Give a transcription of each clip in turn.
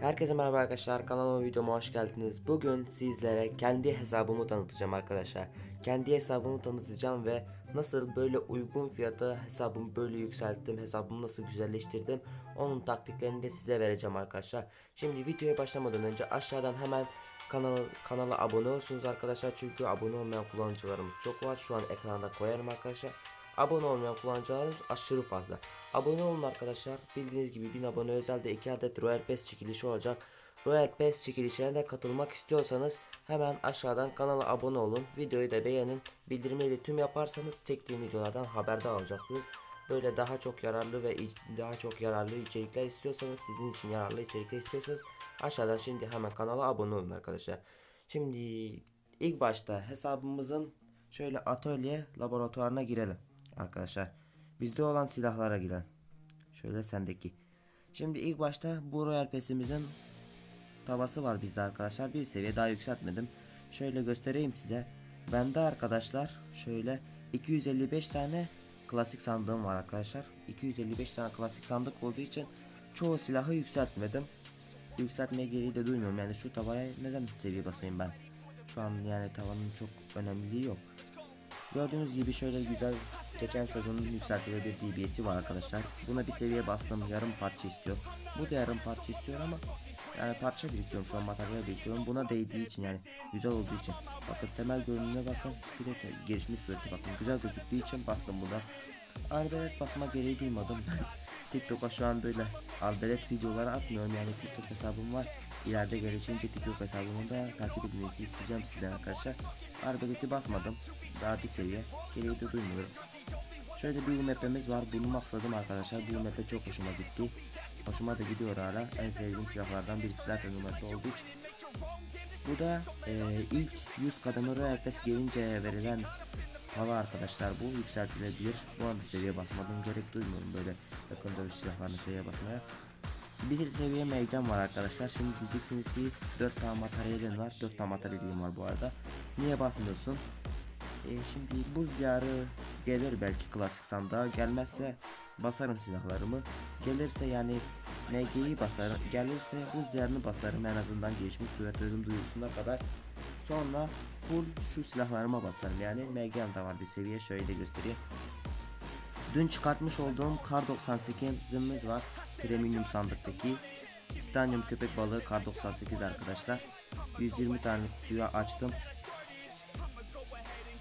Herkese merhaba arkadaşlar kanalıma videoma hoş geldiniz. Bugün sizlere kendi hesabımı tanıtacağım arkadaşlar. Kendi hesabımı tanıtacağım ve nasıl böyle uygun fiyata hesabımı böyle yükselttim, hesabımı nasıl güzelleştirdim onun taktiklerini de size vereceğim arkadaşlar. Şimdi videoya başlamadan önce aşağıdan hemen kanal kanala abone olsunuz arkadaşlar. Çünkü abone olmayan kullanıcılarımız çok var. Şu an ekranda koyarım arkadaşlar. Abone olmayan kullanıcılarımız aşırı fazla. Abone olun arkadaşlar. Bildiğiniz gibi 1000 abone özelde 2 adet Royal Pass çekilişi olacak. Royal Pass çekilişine de katılmak istiyorsanız hemen aşağıdan kanala abone olun. Videoyu da beğenin. Bildirimleri de tüm yaparsanız çektiğim videolardan haberdar olacaksınız. Böyle daha çok yararlı ve daha çok yararlı içerikler istiyorsanız sizin için yararlı içerikler istiyorsanız aşağıdan şimdi hemen kanala abone olun arkadaşlar. Şimdi ilk başta hesabımızın şöyle atölye laboratuvarına girelim arkadaşlar. Bizde olan silahlara girelim. Şöyle sendeki. Şimdi ilk başta bu Royal Pass'imizin tavası var bizde arkadaşlar. Bir seviye daha yükseltmedim. Şöyle göstereyim size. Bende arkadaşlar şöyle 255 tane klasik sandığım var arkadaşlar. 255 tane klasik sandık olduğu için çoğu silahı yükseltmedim. Yükseltmeye gereği de duymuyorum. Yani şu tavaya neden seviye basayım ben? Şu an yani tavanın çok önemliliği yok. Gördüğünüz gibi şöyle güzel geçen sezonun yükseltilebilir DBS'i var arkadaşlar. Buna bir seviye bastım yarım parça istiyor. Bu da yarım parça istiyor ama yani parça biriktiriyorum şu an materyal biriktiriyorum. Buna değdiği için yani güzel olduğu için. Bakın temel görünümüne bakın bir de gelişmiş sureti bakın güzel gözüktüğü için bastım buna. Arbelet basma gereği duymadım. TikTok'a şu an böyle arbelet videoları atmıyorum yani TikTok hesabım var. İleride gelişince TikTok hesabımı da takip etmenizi isteyeceğim sizden arkadaşlar. Arbeleti basmadım. Daha bir seviye. Gereği de duymuyorum. Şöyle bir UMP'miz var. Bunu maksadım arkadaşlar. Bu UMP çok hoşuma gitti. Hoşuma da gidiyor hala. En sevdiğim silahlardan birisi zaten UMP olduğu için. Bu da e, ilk 100 kademe Royal Pass gelince verilen hava arkadaşlar. Bu yükseltilebilir. Bu anda seviye basmadım. Gerek duymuyorum böyle yakın dövüş silahlarını seviye basmaya. Bir seviye meydan var arkadaşlar. Şimdi diyeceksiniz ki 4 tane materyalin var. 4 tane materyalim var bu arada. Niye basmıyorsun? E, şimdi buz diyarı gelir belki klasik sandığa. Gelmezse basarım silahlarımı. Gelirse yani MG'yi basarım. Gelirse buz diyarını basarım en azından gelişmiş suret ölüm duyurusuna kadar. Sonra full şu silahlarıma basarım. Yani MG'm de var bir seviye şöyle göstereyim. Dün çıkartmış olduğum Kar 98'imiz var. Premium sandıktaki. Titanium köpek balığı Kar 98 arkadaşlar. 120 tane kutuyu açtım.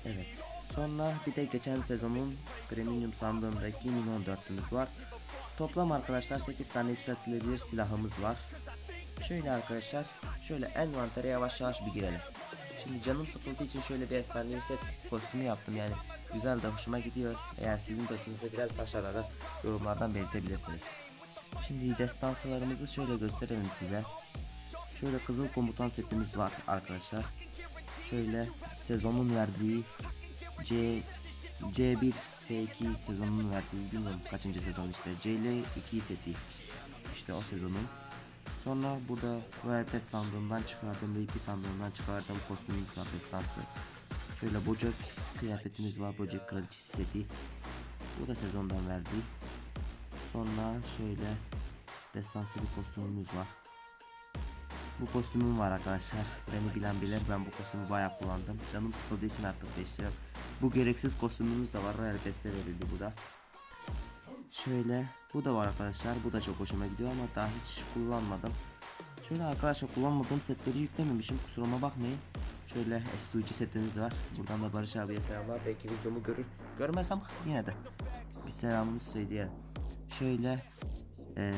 Evet. Sonra bir de geçen sezonun premium sandığındaki Min 14'ümüz var. Toplam arkadaşlar 8 tane yükseltilebilir silahımız var. Şöyle arkadaşlar, şöyle envantere yavaş yavaş bir girelim. Şimdi canım sıkıldığı için şöyle bir efsanevi set kostümü yaptım yani. Güzel de hoşuma gidiyor. Eğer sizin de hoşunuza giderse aşağıda yorumlardan belirtebilirsiniz. Şimdi destansılarımızı şöyle gösterelim size. Şöyle kızıl komutan setimiz var arkadaşlar. Şöyle sezonun verdiği C C1 S2 sezonunun verdiği bilmiyorum kaçıncı sezon işte CL2 seti işte o sezonun. Sonra burada Royal Pass sandığından çıkardığım RP sandığından çıkardığım kostümümüz var destansı. Şöyle bocak kıyafetimiz var bocak kraliçesi seti. Bu da sezondan verdiği sonra şöyle destansı bir kostümümüz var bu kostümüm var arkadaşlar. Beni bilen bilir ben bu kostümü bayağı kullandım. Canım sıkıldığı için artık değiştiriyorum. Bu gereksiz kostümümüz de var. Royal Pass'te verildi bu da. Şöyle bu da var arkadaşlar. Bu da çok hoşuma gidiyor ama daha hiç kullanmadım. Şöyle arkadaşlar kullanmadığım setleri yüklememişim. Kusuruma bakmayın. Şöyle S2 setimiz var. Buradan da Barış abiye selamlar. Belki videomu görür. Görmez ama yine de. Bir selamımızı söyleyelim. Şöyle eee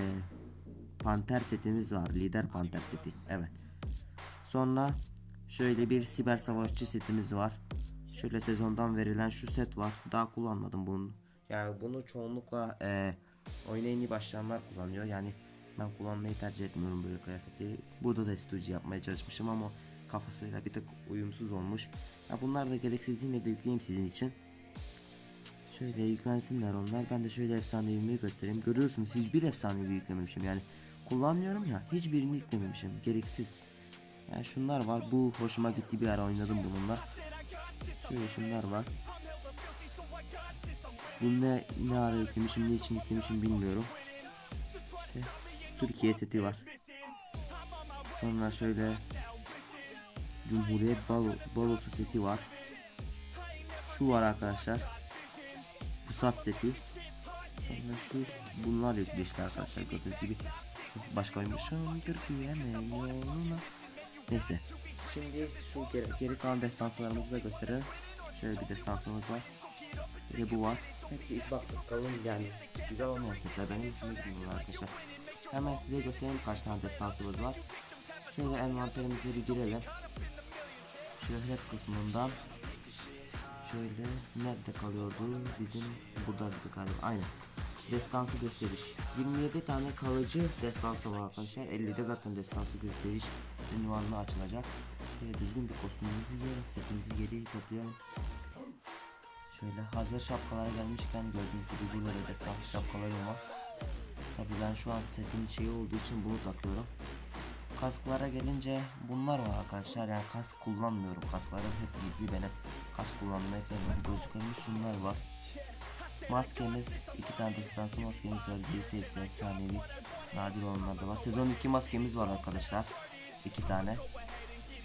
panter setimiz var. Lider panter seti. Evet. Sonra şöyle bir siber savaşçı setimiz var. Şöyle sezondan verilen şu set var. Daha kullanmadım bunu. Yani bunu çoğunlukla eee oyuna başlayanlar kullanıyor. Yani ben kullanmayı tercih etmiyorum böyle kıyafetleri. Burada da stüdyo yapmaya çalışmışım ama kafasıyla bir tık uyumsuz olmuş. Ya bunlar da gereksiz yine de yükleyeyim sizin için. Şöyle yüklensinler onlar. Ben de şöyle efsanevimi göstereyim. Görüyorsunuz hiçbir efsanevi yüklememişim. Yani kullanmıyorum ya hiçbirini yüklememişim. Gereksiz. Yani şunlar var. Bu hoşuma gitti bir ara oynadım bununla. Şöyle şunlar var. Bu ne, ne ara yüklemişim ne için yüklemişim bilmiyorum. İşte Türkiye seti var. Sonra şöyle Cumhuriyet Balo, Balosu seti var. Şu var arkadaşlar. Pusat seti. Sonra şu bunlar yüklü işte arkadaşlar gördüğünüz gibi. Şu Başkaymışım Türkiye'nin yoluna. Neyse. Şimdi şu geri, geri kalan destanslarımızı da gösterelim. Şöyle bir destansımız var. Bir de bu var. Hepsi ilk bak kalın yani güzel olmayan setler benim hoşuma gidiyor arkadaşlar. Hemen size göstereyim kaç tane destansımız var. Şöyle envanterimize bir girelim. Şöhret kısmından Şöyle nerede kalıyordu? Bizim burada galiba. Aynen. Destansı gösteriş. 27 tane kalıcı destansı var arkadaşlar. 50'de zaten destansı gösteriş ünvanlı açılacak. Şöyle düzgün bir kostümümüzü giyelim. Setimizi geri toplayalım. Şöyle hazır şapkalara gelmişken gördüğünüz gibi burada da destansı şapkalarım var. Tabi ben şu an setin şeyi olduğu için bunu takıyorum. Kasklara gelince bunlar var arkadaşlar yani kask kullanmıyorum kasklarım hep gizli ben hep kask kullanmayı sevmiyorum gözükmüş şunlar var maskemiz iki tane destansı maskemiz var birisi hepsi efsanevi nadir olanlar var sezon 2 maskemiz var arkadaşlar iki tane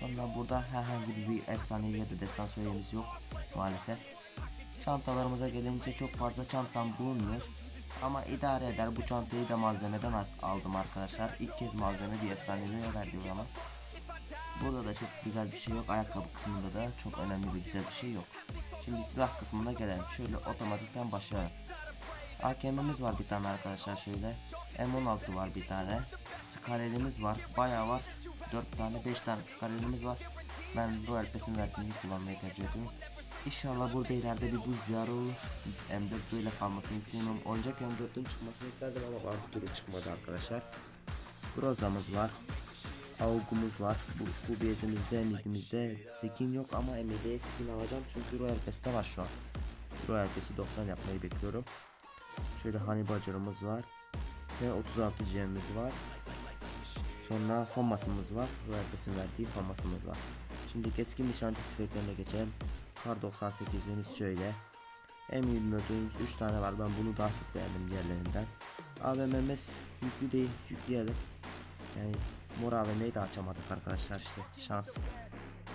sonra burada herhangi bir efsanevi ya da destans öğemiz yok maalesef çantalarımıza gelince çok fazla çantam bulunmuyor ama idare eder bu çantayı da malzemeden al- aldım arkadaşlar. İlk kez malzeme bir efsaneviye verdi bana. Burada da çok güzel bir şey yok. Ayakkabı kısmında da çok önemli ve güzel bir şey yok. Şimdi silah kısmına gelelim. Şöyle otomatikten başlayalım. AKM'miz var bir tane arkadaşlar şöyle. M16 var bir tane. Skarelimiz var. Bayağı var. 4 tane 5 tane skarelimiz var. Ben Royal Pass'in verdiğini kullanmayı tercih ediyorum. İnşallah burada ileride bir buz diyarı olur. M4 böyle kalmasını istemiyorum. Oyuncak M4'ün çıkmasını isterdim ama bir türlü çıkmadı arkadaşlar. Groza'mız var. Augumuz var. Bu, bezimizde, midimizde skin yok ama MD'ye skin alacağım çünkü Royal Pass'te var şu an. Royal Pass'i 90 yapmayı bekliyorum. Şöyle Hannibal'cımız var. Ve 36 C'miz var. Sonra famasımız var. Royal Pass'in verdiği famasımız var. Şimdi keskin nişancı tüfeklerine geçelim. Kar 98'imiz şöyle. M24'ün 3 tane var. Ben bunu daha çok beğendim diğerlerinden. AVM'miz yüklü değil. Yükleyelim. Yani mor AVM'yi de açamadık arkadaşlar işte. Şans.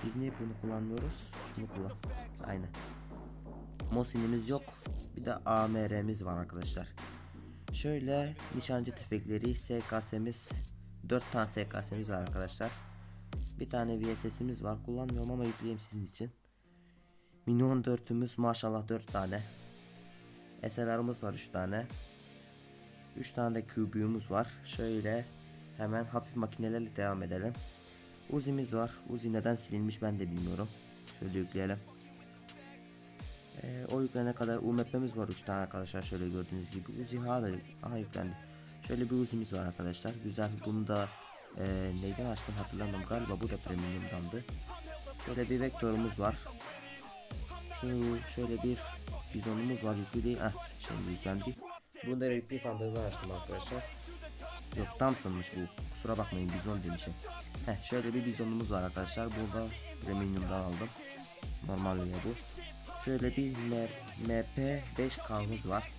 Biz niye bunu kullanmıyoruz? Şunu kullan. Aynen. Mosin'imiz yok. Bir de AMR'miz var arkadaşlar. Şöyle nişancı tüfekleri SKS'miz 4 tane SKS'miz var arkadaşlar. Bir tane VSS'imiz var. Kullanmıyorum ama yükleyeyim sizin için. Mini 14'ümüz maşallah 4 tane. SLR'ımız var 3 tane. 3 tane de QB'umuz var. Şöyle hemen hafif makinelerle devam edelim. Uzi'miz var. Uzi neden silinmiş ben de bilmiyorum. Şöyle yükleyelim. Ee, o yüklene kadar UMP'miz var 3 tane arkadaşlar şöyle gördüğünüz gibi. Uzi hala aha yüklendi. Şöyle bir Uzi'miz var arkadaşlar. Güzel. Bunu da e, neyden açtım hatırlamıyorum. Galiba bu da premiumdandı. Şöyle bir vektörümüz var. Şu şöyle bir bizonumuz var yüklü değil. Ah şimdi yüklendi. Da replay sandığından açtım arkadaşlar. Yok Thompson'mış bu. Kusura bakmayın bizon demişim. Heh şöyle bir bizonumuz var arkadaşlar. Burada premiumdan aldım. Normal ya bu. Şöyle bir M- MP5K'mız var.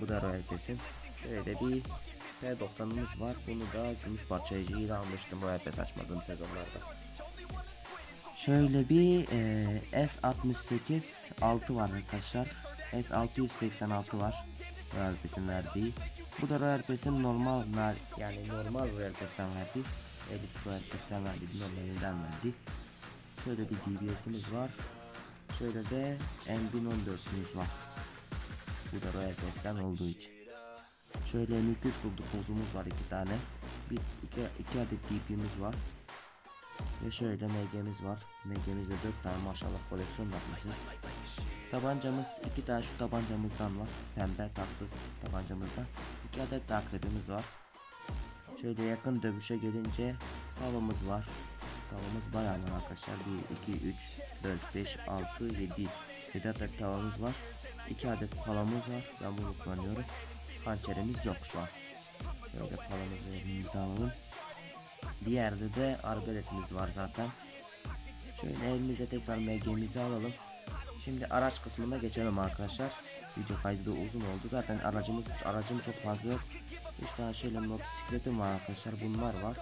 Bu da Royal Pass'in. Şöyle de bir P90'ımız var. Bunu da gümüş parçayıcıyla almıştım Royal Pass açmadığım sezonlarda. Şöyle bir e, S68 6 var arkadaşlar. S686 var. Royal Pass'in verdiği. Bu da Royal Pass'in normal yani normal Royal Pass'ten. Edit Royal Pass'ten verdi. Normalinden verdi. Şöyle bir DBS'imiz var. Şöyle de M1014'ümüz var. Bu da Royal Pass'ten olduğu için. Şöyle M249'umuz var iki tane. Bir iki, iki adet DP'miz var. Ve şöyle MG'miz var. MG'mizde 4 tane maşallah koleksiyon yapmışız. Tabancamız iki tane şu tabancamızdan var. Pembe tatlı tabancamızdan. İki adet de akrebimiz var. Şöyle yakın dövüşe gelince tavamız var. Tavamız bayağı var arkadaşlar. 1, 2, 3, 4, 5, 6, 7. 7 adet tavamız var. 2 adet palamız var. Ben bunu kullanıyorum. Hançerimiz yok şu an. Şöyle palamızı elimize alalım. Diğerde de arbeletimiz var zaten. Şöyle elimize tekrar MG'mizi alalım. Şimdi araç kısmına geçelim arkadaşlar. Video kaydı uzun oldu. Zaten aracımız aracım çok fazla yok. 3 tane şöyle motosikletim var arkadaşlar. Bunlar var.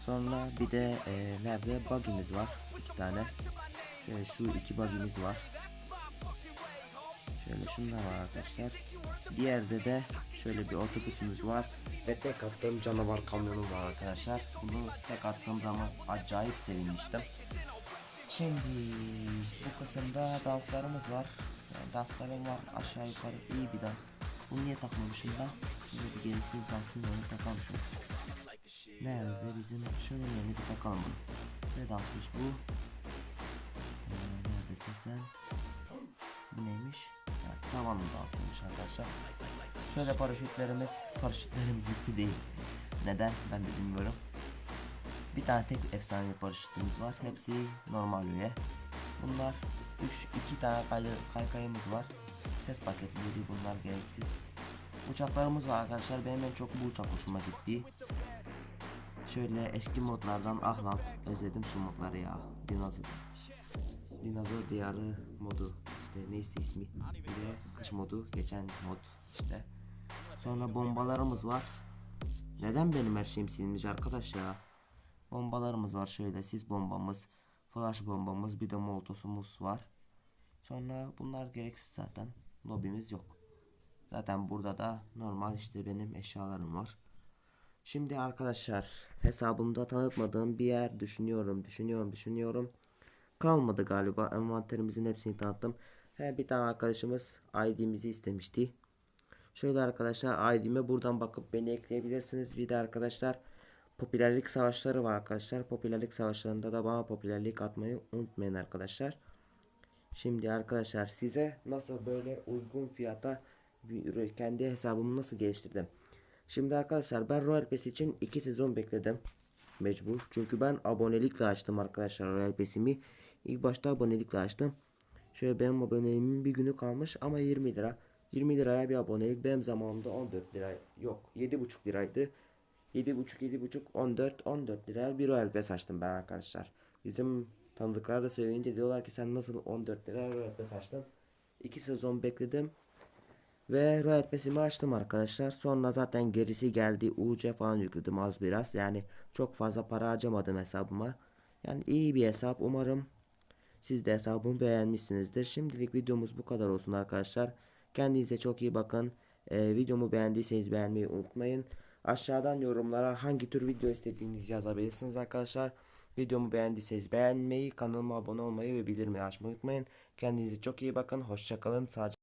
Sonra bir de e, nerede bug'imiz var. iki tane. Şöyle şu iki bug'imiz var. Şöyle şunlar var arkadaşlar. Diğerde de şöyle bir otobüsümüz var. Ve tek attığım canavar kamyonum var arkadaşlar. Bunu tek attığım zaman acayip sevinmiştim. Şimdi bu kısımda danslarımız var. Yani danslarım var aşağı yukarı iyi bir dans. Bunu niye takmamışım ben? Şöyle bir gereksiz dansın yerine takalmışım. Nerede bizim şunun yerine bir takalım. Ne dansmış bu? Ee, neredesin sen? Bu neymiş? Evet, tavan dansıymış arkadaşlar. Şöyle paraşütlerimiz, paraşütlerim yüklü değil. Neden? Ben de bilmiyorum. Bir tane tek efsane paraşütümüz var. Hepsi normal üye. Bunlar 3 2 tane kay kaykayımız var. Ses paketleri bunlar gereksiz. Uçaklarımız var arkadaşlar. Benim en çok bu uçak hoşuma gitti. Şöyle eski modlardan ah lan özledim şu modları ya. Dinozor. Dinozor diyarı modu işte neyse ismi. Bir de kış modu geçen mod işte. Sonra bombalarımız var. Neden benim her şeyim silinmiş arkadaş ya? Bombalarımız var şöyle sis bombamız, flash bombamız, bir de molotosumuz var. Sonra bunlar gereksiz zaten. Lobimiz yok. Zaten burada da normal işte benim eşyalarım var. Şimdi arkadaşlar hesabımda tanıtmadığım bir yer düşünüyorum, düşünüyorum, düşünüyorum. Kalmadı galiba. Envanterimizin hepsini tanıttım. He, bir tane arkadaşımız ID'mizi istemişti. Şöyle arkadaşlar ID'me buradan bakıp beni ekleyebilirsiniz. Bir de arkadaşlar popülerlik savaşları var arkadaşlar. Popülerlik savaşlarında da bana popülerlik atmayı unutmayın arkadaşlar. Şimdi arkadaşlar size nasıl böyle uygun fiyata bir- kendi hesabımı nasıl geliştirdim. Şimdi arkadaşlar ben Royal Pass için 2 sezon bekledim. Mecbur. Çünkü ben abonelikle açtım arkadaşlar Royal Pass'imi. İlk başta abonelikle açtım. Şöyle benim aboneliğimin bir günü kalmış ama 20 lira. 20 liraya bir abonelik benim zamanımda 14 lira yok 7,5 liraydı. 7,5 7,5 14 14 liraya bir Royal Pass açtım ben arkadaşlar. Bizim tanıdıklar da söyleyince diyorlar ki sen nasıl 14 liraya Royal Pass açtın? 2 sezon bekledim. Ve Royal Pass'imi açtım arkadaşlar. Sonra zaten gerisi geldi. UC falan yükledim az biraz. Yani çok fazla para harcamadım hesabıma. Yani iyi bir hesap. Umarım siz de hesabımı beğenmişsinizdir. Şimdilik videomuz bu kadar olsun arkadaşlar. Kendinize çok iyi bakın. Ee, videomu beğendiyseniz beğenmeyi unutmayın. Aşağıdan yorumlara hangi tür video istediğinizi yazabilirsiniz arkadaşlar. Videomu beğendiyseniz beğenmeyi, kanalıma abone olmayı ve bildirimleri açmayı unutmayın. Kendinize çok iyi bakın. Hoşçakalın. Sadece